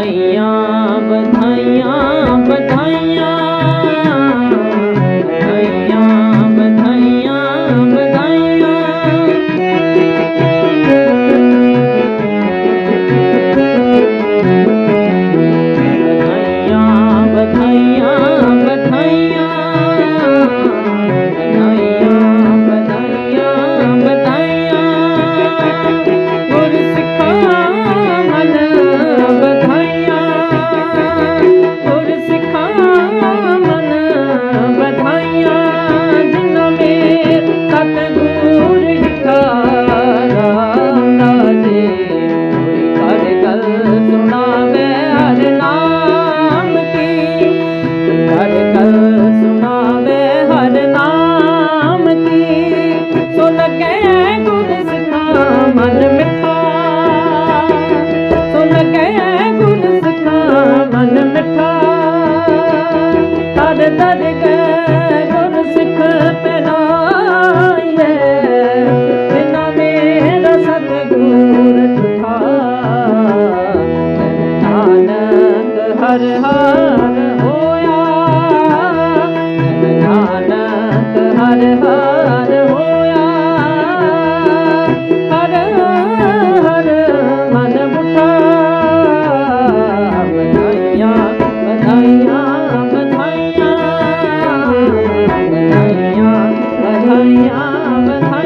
बधाइयाँ बधाइयाँ ਤਰ ਕੇ ਗੁਰ ਸਿੱਖ ਪਹਿਨਾਈਏ ਜਿਨਾ ਮੇਰਾ ਸਤਗੁਰ ਤੁਠਾ ਨਾਨਕ ਹਰ ਹਰ भया